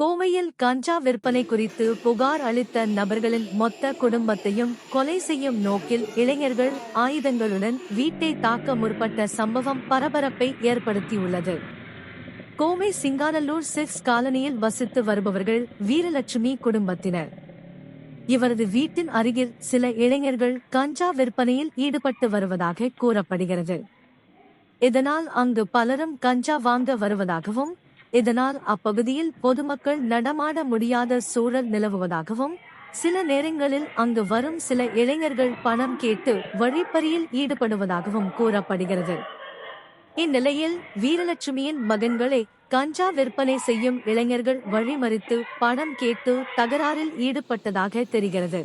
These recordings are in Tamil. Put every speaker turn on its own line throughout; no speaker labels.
கோவையில் கஞ்சா விற்பனை குறித்து புகார் அளித்த நபர்களின் மொத்த குடும்பத்தையும் கொலை செய்யும் நோக்கில் இளைஞர்கள் ஆயுதங்களுடன் வீட்டை தாக்க முற்பட்ட சம்பவம் பரபரப்பை ஏற்படுத்தியுள்ளது. கோவை சிங்காநல்லூர் சிக்ஸ் காலனியில் வசித்து வருபவர்கள் வீரலட்சுமி குடும்பத்தினர். இவரது வீட்டின் அருகில் சில இளைஞர்கள் கஞ்சா விற்பனையில் ஈடுபட்டு வருவதாக கூறப்படுகிறது. இதனால் அங்கு பலரும் கஞ்சா வாங்க வருவதாகவும் இதனால் அப்பகுதியில் பொதுமக்கள் நடமாட முடியாத சூழல் நிலவுவதாகவும் சில நேரங்களில் அங்கு வரும் சில இளைஞர்கள் பணம் கேட்டு வழிப்பறியில் ஈடுபடுவதாகவும் கூறப்படுகிறது. இந்நிலையில் வீரலட்சுமியின் மகன்களை கஞ்சா விற்பனை செய்யும் இளைஞர்கள் வழிமறித்து பணம் கேட்டு தகராறில் ஈடுபட்டதாக தெரிகிறது.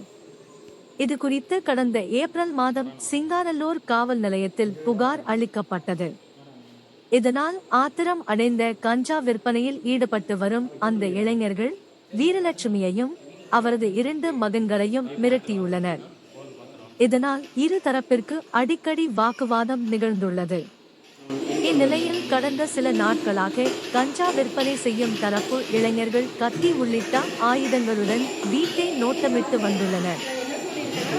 இது குறித்து கடந்த ஏப்ரல் மாதம் சிங்காரல்லூர் காவல் நிலையத்தில் புகார் அளிக்கப்பட்டது. இதனால் ஆத்திரம் அடைந்த கஞ்சா விற்பனையில் ஈடுபட்டு வரும் அந்த இளைஞர்கள் வீரலட்சுமியையும் அவரது இரண்டு மகன்களையும் மிரட்டியுள்ளனர். இதனால் இரு தரப்பிற்கு அடிக்கடி வாக்குவாதம் நிகழ்ந்துள்ளது. இந்நிலையில் கடந்த சில நாட்களாக கஞ்சா விற்பனை செய்யும் தரப்பு இளைஞர்கள் கத்தி உள்ளிட்ட ஆயுதங்களுடன் வீட்டை நோட்டமிட்டு வந்துள்ளனர்.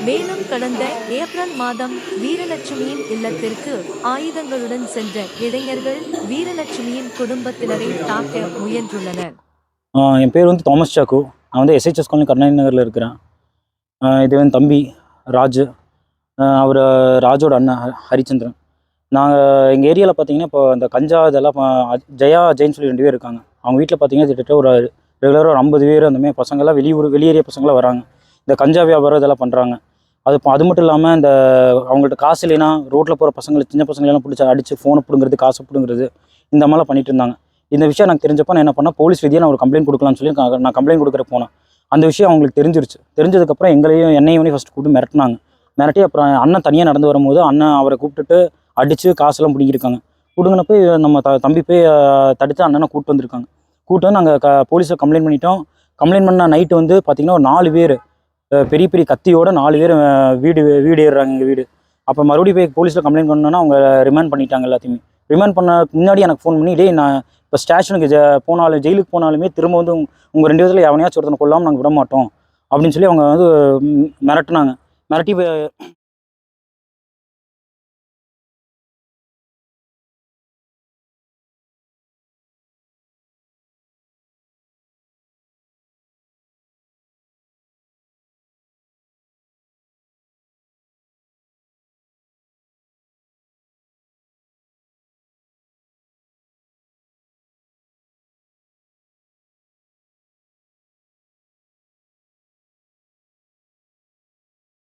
மேலும் கடந்த ஏப்ரல் மாதம் வீரலட்சுமியின் இல்லத்திற்கு ஆயுதங்களுடன் சென்ற இளைஞர்கள் வீரலட்சுமியின் குடும்பத்தினரை தாக்க முயன்றுள்ளனர்.
என் பேர் வந்து தாமஸ் சாக்கு. நான் வந்து எஸ்ஹெச்எஸ் காலனி கருணாநிதி நகரில் இருக்கிறேன். இது வந்து தம்பி ராஜு. அவர் ராஜோட அண்ணன் ஹரிச்சந்திரன். நாங்கள் எங்கள் ஏரியாவில் பார்த்தீங்கன்னா இப்போ அந்த கஞ்சா இதெல்லாம் ஜெயா ஜெயின்னு சொல்லி ரெண்டு பேர் இருக்காங்க. அவங்க வீட்டில் பார்த்தீங்கன்னா கிட்டத்தட்ட ஒரு ரெகுலராக ஒரு ஐம்பது பேர் அந்தமாதிரி பசங்கள்லாம் வெளியூர் வெளியேறிய பசங்களாம் வராங்க. இந்த கஞ்சா வியாபாரம் இதெல்லாம் பண்ணுறாங்க அது இப்போ அது மட்டும் இல்லாமல் இந்த அவங்கள்ட்ட காசு இல்லைன்னா ரோட்டில் போகிற பசங்களை சின்ன பசங்களெல்லாம் பிடிச்சி அடித்து ஃபோனை பிடுங்கிறது காசை பிடுங்கிறது இந்த மாதிரிலாம் பண்ணிட்டு இருந்தாங்க. இந்த விஷயம் எனக்கு தெரிஞ்சப்போ நான் என்ன பண்ணேன் போலீஸ் ரீதியாக நான் ஒரு கம்ப்ளைண்ட் கொடுக்கலாம்னு சொல்லி நான் நான் கம்ப்ளைண்ட் கொடுக்குற போனேன். அந்த விஷயம் அவங்களுக்கு தெரிஞ்சிருச்சு. தெரிஞ்சதுக்கப்புறம் எங்களையும் என்னையும் ஃபஸ்ட்டு கூப்பிட்டு மிரட்டினாங்க. மிரட்டி அப்புறம் அண்ணன் தனியாக நடந்து வரும்போது அண்ணன் அவரை கூப்பிட்டுட்டு அடித்து காசெல்லாம் பிடிங்கிருக்காங்க பிடுங்கினப்போ நம்ம த தம்பி போய் தடுத்து அண்ணனை கூப்பிட்டு வந்திருக்காங்க. கூப்பிட்டு வந்து நாங்கள் க போலீஸில் கம்ப்ளைண்ட் பண்ணிட்டோம். கம்ப்ளைண்ட் பண்ண நைட்டு வந்து பார்த்திங்கன்னா ஒரு நாலு பேர். பெரிய பெரிய கத்தியோட நாலு பேர் வீடு வீடு ஏறுறாங்க எங்கள் வீடு. அப்போ மறுபடியும் போய் போலீஸில் கம்ப்ளைண்ட் பண்ணோன்னா அவங்க ரிமாண்ட் பண்ணிட்டாங்க எல்லாத்தையுமே. ரிமாண்ட் பண்ண முன்னாடி எனக்கு ஃபோன் பண்ணி டேய் நான் இப்போ ஸ்டேஷனுக்கு ஜ போனாலும் ஜெயிலுக்கு போனாலுமே திரும்ப வந்து உங்கள் ரெண்டு விதத்தில் எவனையாச்சும் ஒருத்தனை கொல்லாமல் நாங்கள் விட மாட்டோம். அப்படின்னு சொல்லி அவங்க வந்து மிரட்டினாங்க. மிரட்டி போய்